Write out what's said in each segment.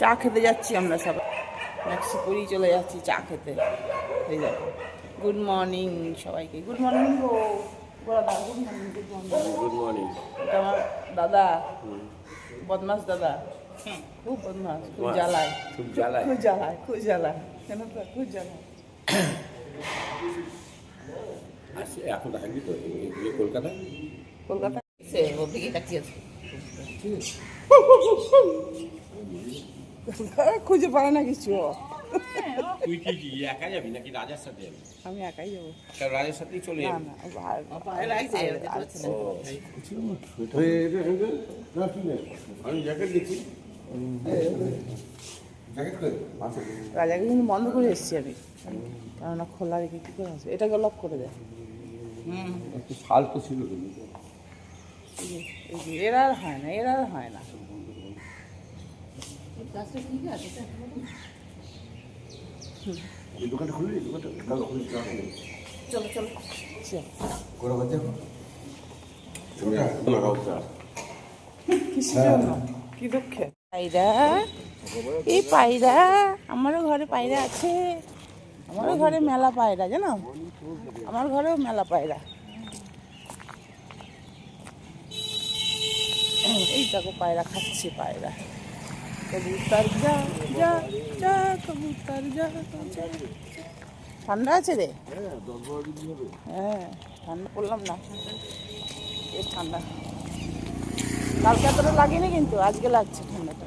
চা খেতে যাচ্ছি আমরা সবাই। একশো কুড়ি চলে যাচ্ছি চা খেতে। এই দেখো। গুড মর্নিং সবাইকে। গুড মর্নিং গো। দাদা good morning good morning good morning এটা আমার দাদা। বদমাস দাদা। খুব বদমাস খুব জ্বালায়। খুব জ্বালায়। খুব জ্বালায় খুব জ্বালায়। কেন তো খুব জ্বালায়। আসছে এখন থাকবি তো? কলকাতা কলকাতা সে ওর দিকে তাকিয়েছে খুঁজে পায় না কিছু। ও। তুই কি কি একা যাবি নাকি রাজার সাথে যাবি? আমি একাই যাব। রাজার সাথেই চলে না যাবি? আমি জ্যাকেট দেখি রাজাকে কিন্তু বন্ধ করে এসেছি আমি। কেননা খোলা রেখে কী করে আসবে? এটাকে লক করে দেয় একটু শাল ছিল এরা আর হয় না এরা আর হয় না। দোকানটা খুলবি দোকানটা চলো চলো। চল। বাজে তুমি লাগাও। চা কিসের জন্য? কি দুঃখে? পায়রা এই পায়রা আমারও ঘরে পায়রা আছে। আমারও ঘরে মেলা পায়রা জানো? আমার ঘরেও মেলা পায়রা। এই দেখো পায়রা খাচ্ছে পায়রা। কবুতর যা যা যা কবুতর যা। ঠান্ডা আছে রে? হ্যাঁ ঠান্ডা পড়লাম না। এ ঠান্ডা। কালকে এতটা লাগেনি কিন্তু আজকে লাগছে ঠান্ডাটা।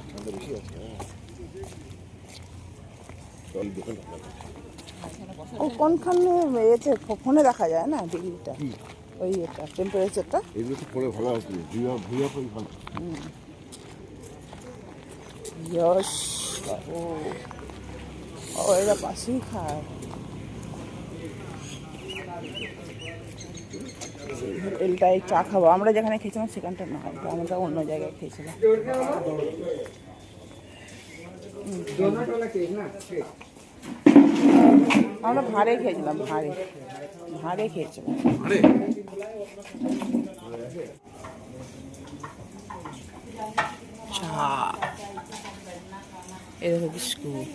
ও কোনখানে এতে ফোনে দেখা যায় না ডিগ্রিটা? ওই এটা টেম্পারেচারটা এগুলো তো পরে ভালো আছে ভুয়া ভুয়া ভালো। ইয়স ও ও এরা পাশেই খায় এলটাই চা খাব আমরা যেখানে খেয়েছিলাম সেখানটা না আমরা অন্য জায়গায় খেয়েছিলাম। আমরা ভাঁড়ে খেয়েছিলাম ভাঁড়ে ভাঁড়ে খেয়েছিলাম। আরে এরকম বিস্কুট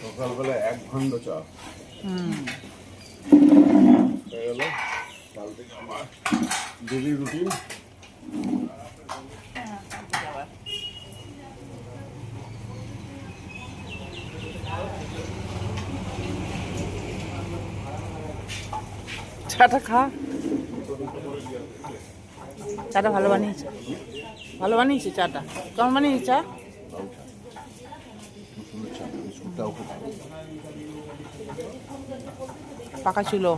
সকালবেলা এক ঘণ্টা চা। হয়ে গেল কাল থেকে আমার ডেলি রুটিন চাটা খা। চাটা ভালো বানিয়েছে। ভালো বানিয়েছে চাটা? কেমন বানিয়েছে চা। পাকা চুলো।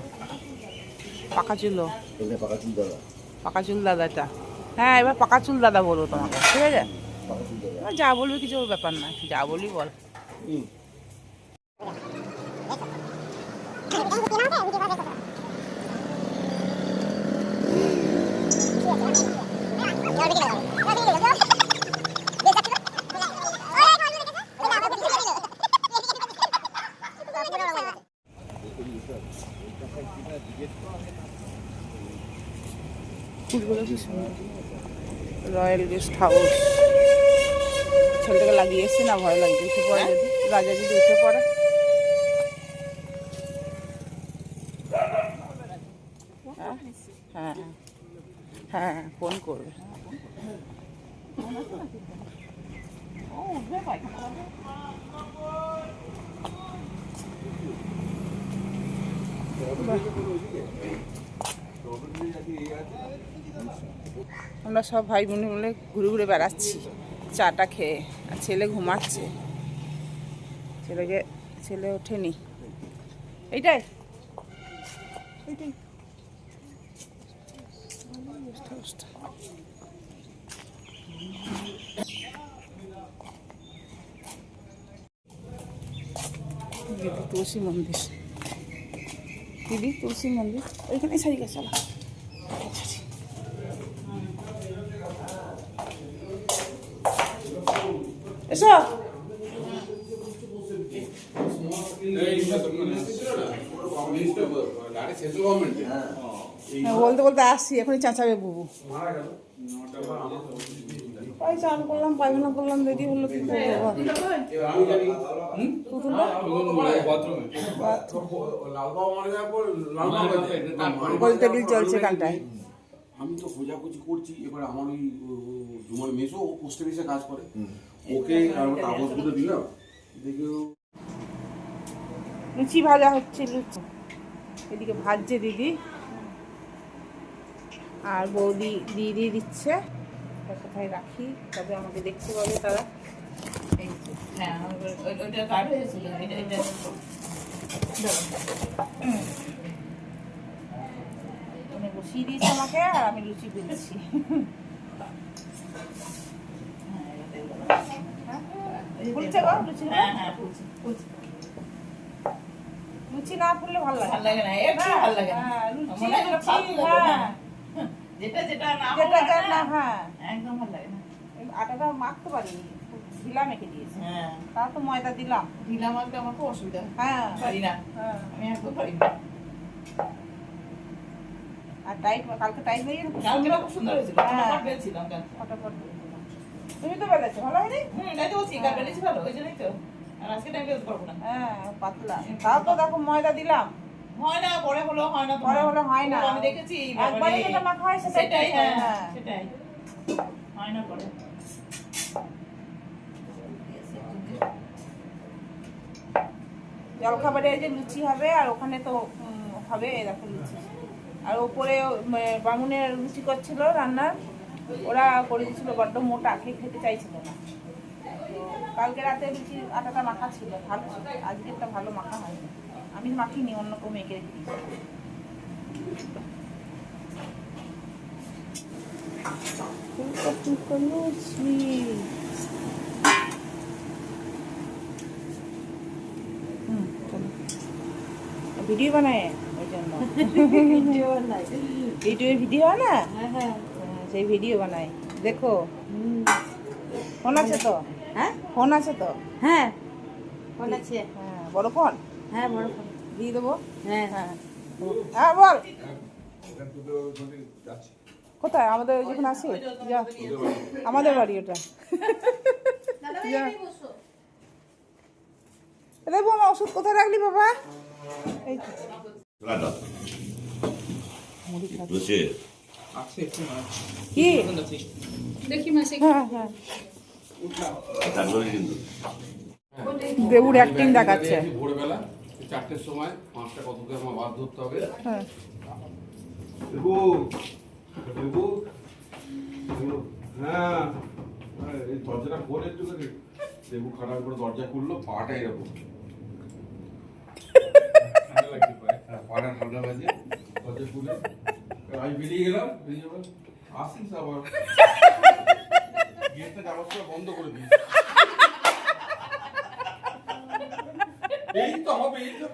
পাকা চুলো। পাকা চুল দাদা দাদাটা হ্যাঁ এবার পাকা চুল দাদা বলব তোমাকে। ঠিক আছে? যা বলবি কিছু ব্যাপার না। যা বলি বল। ফুলগুলো কি সুন্দর। রয়্যাল গেস্ট হাউস ছেলেটাকে লাগিয়ে এসছি না ভয় লাগছে উঠে পড়ে যদি। রাজা যদি উঠে পড়ে। হ্যাঁ হ্যাঁ হ্যাঁ ফোন করবে। আমরা সব ভাই বোন মিলে ঘুরে ঘুরে বেড়াচ্ছি। চাটা খেয়ে। আর ছেলে ঘুমাচ্ছে। ছেলেকে, ছেলে ওঠেনি। এইটাই। এইটাই। তুলসী মন্দির। দিদি, তুলসী মন্দির। ওইখানে সারিকা চলা এসো। হ্যাঁ, বলতে বলতে আসছি এখনই চাঁচাবে বুবু। চান করলাম পায়খানা করলাম রেডি হলো কি গোল টেবিল চলছে কানটায় আমি তো খোঁজাখুঁজি করছি এবার আমার ওই তোমার মেসো ও পোস্ট অফিসে কাজ করে। ওকে আর কাগজগুলো দিলাম। দেখে লুচি ভাজা হচ্ছে লুচি। এদিকে ভাজছে দিদি। আর বৌদি দিয়ে দিয়ে দিচ্ছে কোথায় রাখি? তবে আমাকে দেখতে পাবে তারা। হ্যাঁ ওই- ওই- কাট হয়েছিল? এটা এটা বসিয়ে দিয়েছে আমাকে আর আমি লুচি বেলছি। ফুলছে গো? লুচি হ্যাঁ হ্যাঁ বুঝছি বুঝছি লুচি না ফুললে ভালো লাগে ভালো লাগে না একটু ভালো লাগে না। হ্যাঁ, লুচি মনে হয় না। হ্যাঁ। যেটা যেটা না যেটা হ্যাঁ একদম ভালো লাগে না। আটাটা মাখতে পারিনি ঢিলা মেখে দিয়েছে। হ্যাঁ। তাও তো ময়দা দিলাম। ঢিলা মাখতে আমার খুব অসুবিধা হ্যাঁ। পারি না। হ্যাঁ। আমি একদম পারি না। আর টাইট কালকে টাইট হয়ে গেছে? কালকে খুব সুন্দর হয়েছিল। হ্যাঁ। ফটাফট বেলছিলাম কালকে। ফটাফট দিলাম। তুমি তো বেলেছো ভালো হয়নি? হুম তাই তো বলছি কাল বেলেছি ভালো ওই জন্যই তো। আর আজকে টাইম বেলতে পারব না। হ্যাঁ পাতলা। তাও তো দেখো ময়দা দিলাম। হয় না পরে হলো হয় না পরে হলো হয় না। আমি দেখেছি একবারে যেটা মাখা হয় সেটাই সেটাই হ্যাঁ হ্যাঁ। সেটাই। হয় না পরে। জলখাবারে যে লুচি হবে আর ওখানে তো হবে দেখো লুচি। আর ওপরে বামুনের লুচি করছিল রান্নার। ওরা করে দিয়েছিল বড্ড মোটা খেয়ে খেতে চাইছিল না। কালকে রাতে লুচি আটাটা মাখা ছিল ভালো ছিল। আজকেরটা ভালো মাখা হয়নি। আমি মাখিনি অন্য কেউ মেখে রেখে দিয়েছি। ভিডিও বানায় ওই জন্য। ভিডিও বানাই ইউটিউবে ভিডিও হয় না? হ্যাঁ হ্যাঁ, সেই ভিডিও বানাই দেখো। ফোন আছে তো? হ্যাঁ? ফোন আছে তো? হ্যাঁ। ফোন আছে। হ্যাঁ বড় ফোন? হ্যাঁ বড় ফোন। দিয়ে দেবো? হ্যাঁ। হ্যাঁ। হ্যাঁ বল। কোথায়? আমাদের যেখানে আসি যা আমাদের বাড়ি ওটা। যা। রে বাবা ওষুধ কোথায় রাখলি বাবা? এই কি হ্যাঁ হ্যাঁ। তারপরে কিন্তু। দেবুর অ্যাক্টিং দেখাচ্ছে। ভোরবেলা চারটের সময় পাঁচটা কত আমার বাদ ধরতে হবে। হ্যাঁ। দেবু দেবু দেবু, হ্যাঁ। এই দরজাটা খোল একটু করে দেবু খারাপ করে দরজা খুললো পাটা এরকম। হ্যাঁ, পাটা ঠান্ডা লাগে দরজা খুলে। আমি বেরিয়ে গেলাম বেরিয়ে যাব আসিস আবার। গেটটা যাওয়ার সময় বন্ধ করে দিই এই তো হবে এই তো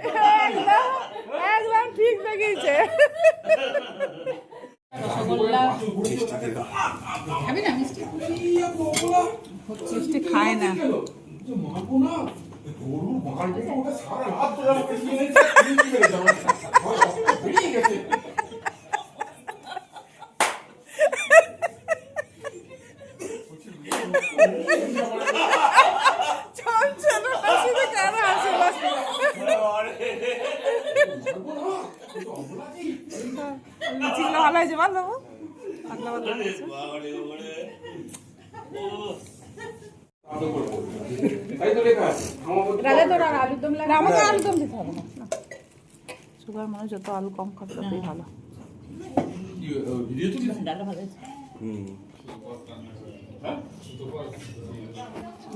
একদম ঠিক দেখিয়েছে। খাবি না মিষ্টি? মিষ্টি খায় না। মারবো মারবো ওটা সারা রাত ধরে আমাকে নিয়ে নিচ্ছে, নিয়ে নিয়ে গেছে আমার। আমার রক্ত বেরিয়ে গেছে। চঞ্চল হাসিতে কেন হাসি বাসি মারবো না, কিন্তু অপরাধী। লুচিগুলো ভালো হয়েছে বল বাবু পাতলা পাতলা হয়েছে আদর করব। তাই তো লেখা আছে। আমার মধ্যে রাজা তোর আর আলুর দম লাগে আমাকে আলুর দম দিতে হবে না সুগার মানুষ যত আলু কম খাবে ততই ভালো ভালো হ্যাঁ?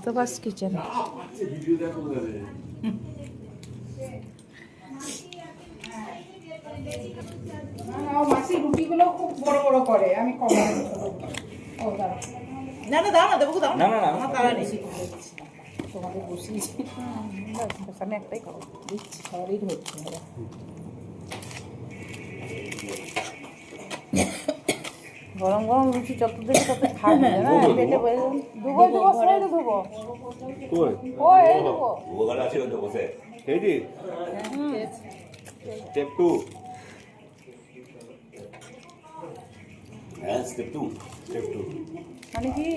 তো বাস কিচেন ভিডিও দেখো তাহলে। মাসি রুটিগুলো খুব বড় বড় করে আমি কম ও দাঁড়া না না দাও না দেবো দাও না না আমার তারা নেই। তোমাকে বসিয়েছি ব্যাস, একটাই খাব। দিচ্ছি সবারই ধরছি গরম গরম লুচি যত দেবে তত খাবে না পেটে বসে ধুবো ধুবো সবাই তো ধুবো ও এই ধুবো ওখানে আছে ওই তো বসে। খেয়েছি স্টেপ টু। হ্যাঁ স্টেপ টু স্টেপ টু মানে কি?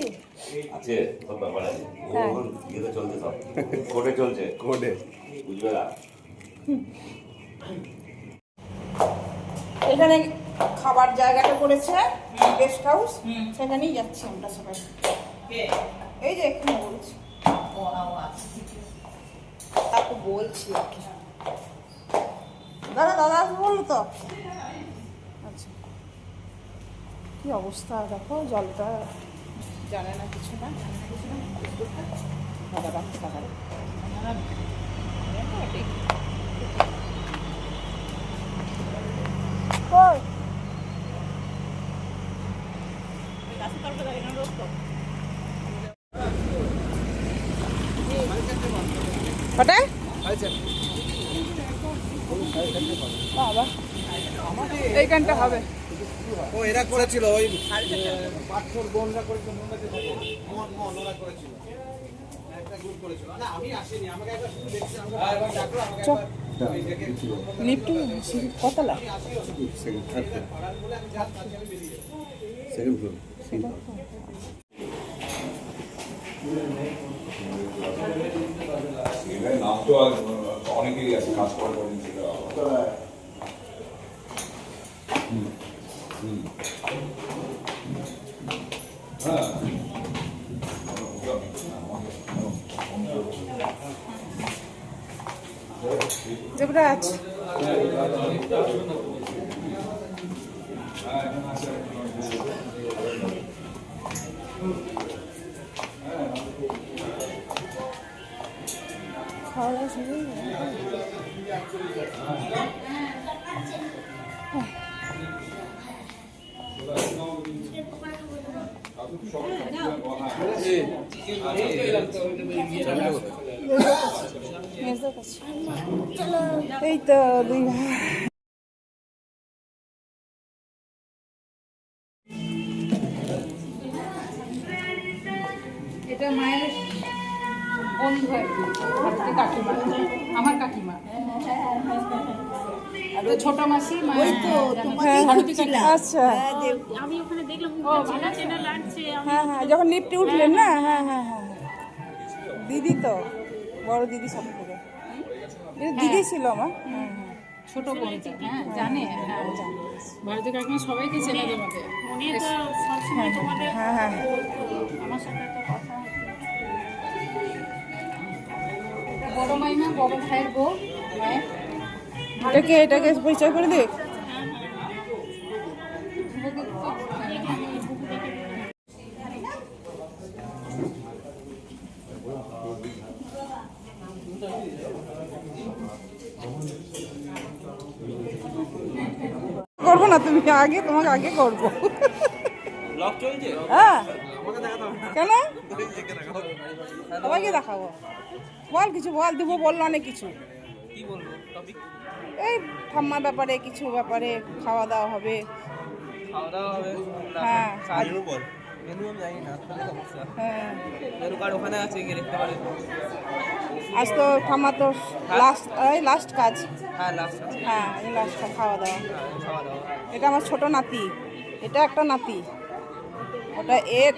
আছে সব ব্যাপার আছে। ও হ্যাঁ। ইয়েতে চলছে সব? কোর্টে চলছে? কোর্টে বুঝবে না। এখানে খাবার জায়গাটা করেছে গেস্ট হাউস সেখানেই যাচ্ছি আমরা সবাই। এই যে এখানে বলছি। আচ্ছা। তাকে বলছি দাদা দাদা আসবে বলল তো। আচ্ছা কি অবস্থা? দেখো, জলটা জানে না, কিছু না। কিছু না দাদা রাখতে তো? কটায় বাবা, এইখানটা হবে। ও এরা করেছিল ওই পাথর বোনরা করেছিল থেকে মন মন ওরা করেছিল। একটা গ্রুপ করেছিল। না আমি আসিনি আমাকে একবার শুধু দেখছি আমাকে একবার ডাকলো আমাকে চল। একবার ওই দেখে লিফটে কতলা? সেকেন্ড ফ্লোর নাম তো আর অনেকেরই আছে কাজ করার পরে এই তো দুই ভাই। আচ্ছা। আমি ওখানে দেখলাম চেনা চেনা লাগছে হ্যাঁ হ্যাঁ যখন লিফটে উঠলেন না? হ্যাঁ হ্যাঁ হ্যাঁ দিদি তো বড় দিদি সব থেকে দিদি ছিল আমার। হ্যাঁ হ্যাঁ। ছোট বোনটা হ্যাঁ জানে। হ্যাঁ জানে। কাকিমা সবাইকে চেনে তোমাকে মনে তো সবসময় তোমাদের হ্যাঁ হ্যাঁ আমার সাথে তো কথা বড় মাইমা বড় ভাইয়ের বউ এটাকে এটাকে পরিচয় করে দেখ করব না তুমি আগে তোমাকে আগে করব। হ্যাঁ। কেন? সবাইকে দেখাবো। বল কিছু বল দেবো বলল অনেক কিছু। এই ঠাম্মার ব্যাপারে কিছু ব্যাপারে খাওয়া দাওয়া হবে খাওয়া দাওয়া হবে। হ্যাঁ। হ্যাঁ। আজ তো ঠাম্মা তো লাস্ট এই লাস্ট কাজ। হ্যাঁ লাস্ট হ্যাঁ লাস্ট খাওয়া দাওয়া এটা আমার ছোট নাতি। এটা একটা নাতি। ওটা এর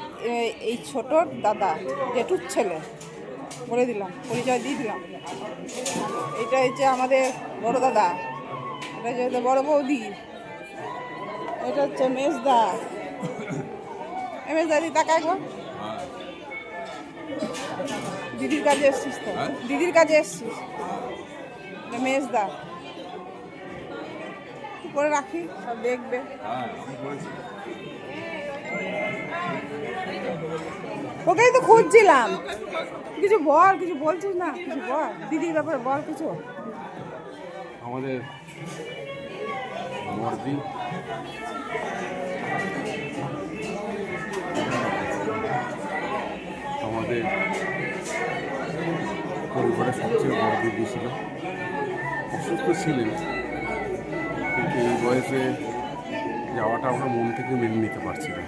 এই ছোট দাদা জেঠুর ছেলে। বলে দিলাম পরিচয় দিয়ে দিলাম। এটা হচ্ছে আমাদের বড় দাদা। এটা হচ্ছে বড় বৌদি। এটা হচ্ছে মেজদা। এমএস দাদি তাকা একবার দিদির কাজে এসছিস তো? দিদির কাজে এসছিস? মেজদা। কি করে রাখি সব দেখবে। হ্যাঁ ওকেই তো খুঁজছিলাম। কিছু বল কিছু বলছিস না? কিছু বল। দিদির ব্যাপারে বল কিছু। আমাদের মর্দি আমাদের পরিবারের সবচেয়ে বড় দিদি ছিল। অসুস্থ ছিলেন, কিন্তু এই বয়সে যাওয়াটা আমরা মন থেকে মেনে নিতে পারছি না।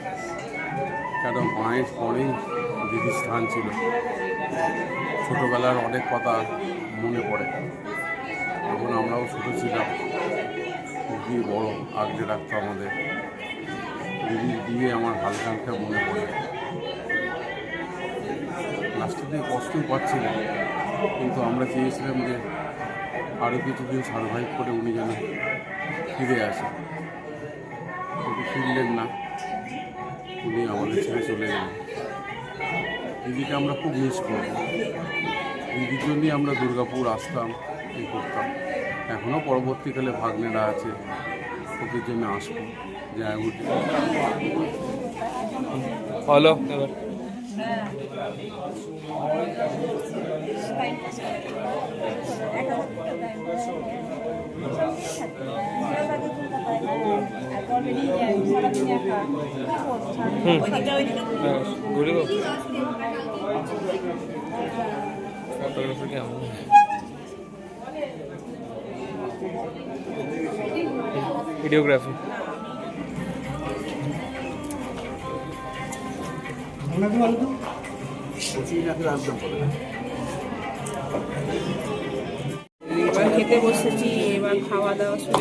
কারণ মায়ের পরেই দিদির স্থান ছিল। ছোটোবেলার অনেক কথা মনে পড়ে। তখন আমরাও ছোটো ছিলাম। দিয়ে বড় আগলে রাখতো আমাদের। দিদির বিয়ে আমার হালকা মনে পড়ে। লাস্টের দিকে কষ্টই পাচ্ছিলেন কিন্তু আমরা চেয়েছিলাম যে আরও কিছুদিন সার্ভাইভ করে উনি যেন ফিরে আসেন কিন্তু ফিরলেন না। উনি আমাদের ছেড়ে চলে গেলেন। দিদিকে আমরা খুব মিস করি। দিদির জন্যই আমরা দুর্গাপুর আসতাম, এই করতাম। এখনও পরবর্তীকালে ভাগ্নেরা আছে ওদের জন্য আসব যায় উঠি হলো এবার ঘুরে কেমন ভিডিওগ্রাফি এবার খেতে বসেছি এবার খাওয়া দাওয়া শুরু।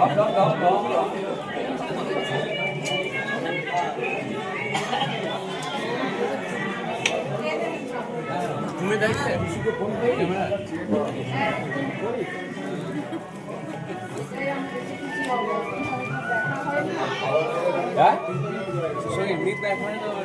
Đúng, đúng, đúng, đúng. Mới đấy chứ. Đó. Số hình mít đây phải rồi.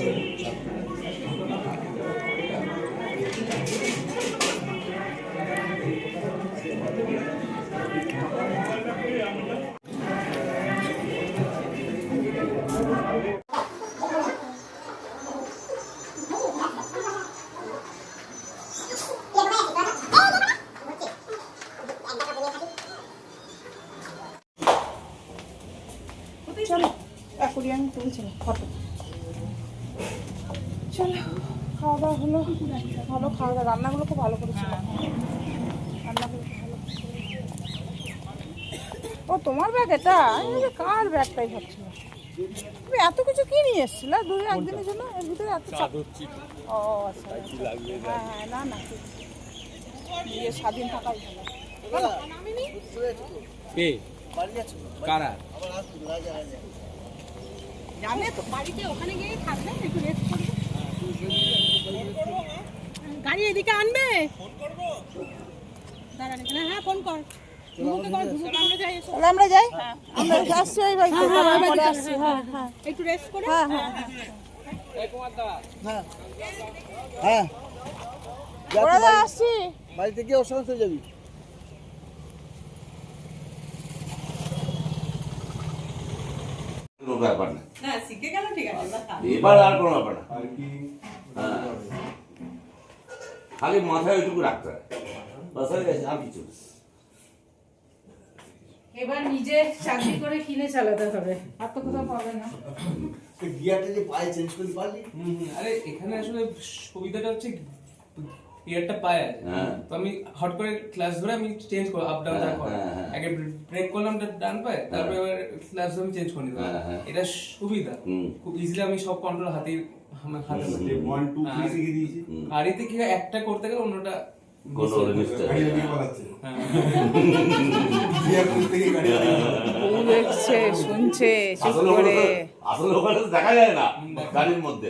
এখনই আমি তুলছিলাম ফটো। চলো খাওয়া দাওয়া হলো। ভালো খাওয়া দাওয়া রান্নাগুলো খুব ভালো করেছিল। রান্নাগুলো ভালো ও তোমার ব্যাগ এটা? কার ব্যাগটাই ভাবছিলাম তুমি এত কিছু কি নিয়ে এসেছিলে? দুই একদিনের জন্য? এর ভিতরে এত চাপ ও আচ্ছা আচ্ছা। হ্যাঁ হ্যাঁ না না। দিয়ে স্বাধীন থাকাই ভালো। কারা? জানে তো বাড়িতে ওখানে গিয়ে থাকবে একটু রেস্ট করবে। গাড়ি এদিকে আনবে? দাঁড়ান এখানে হ্যাঁ ফোন কর। আমরা যাই। আমরা আসছি ওই বাড়িতে পরে আসছি হ্যাঁ হ্যাঁ। একটু রেস্ট করে? হ্যাঁ হ্যাঁ। হ্যাঁ। তো আসছি। বাড়িতে গিয়ে ওর সঙ্গে চলে যাবি। ব্যাপার না এবার আর কোনো ব্যাপার না হ্যাঁ। খালি মাথায় ওইটুকু রাখতে হয়। বাস হয়ে গেছে আর কিছু এবার নিজে চাকরি করে কিনে চালাতে হবে। আর তো কোথাও পাবে না। গিয়ারটা যে পায়ে চেঞ্জ করে পারলি। আরে এখানে আসলে সুবিধাটা হচ্ছে ইয়ারটা পায়ে আছে। হ্যাঁ। তো আমি হট করে ক্লাস ধরে আমি চেঞ্জ করলাম আপ ডাউন হ্যাঁ, করে হ্যাঁ, হ্যাঁ। আগে ব্রেক করলাম ডান পায়ে তারপরে এবার ক্লাস আমি চেঞ্জ করে নিলাম। হ্যাঁ, হ্যাঁ। এটা সুবিধা। খুব ইজিলি আমি সব কন্ট্রোল হাতে আমার হাতে ওয়ান টু থ্রি শিখে দিয়েছি আর এতে কি হয়, একটা করতে গেলে অন্যটা হ্যাঁ। দেখছে শুনছে আসলে ওখানে দেখা যায় না গাড়ির মধ্যে।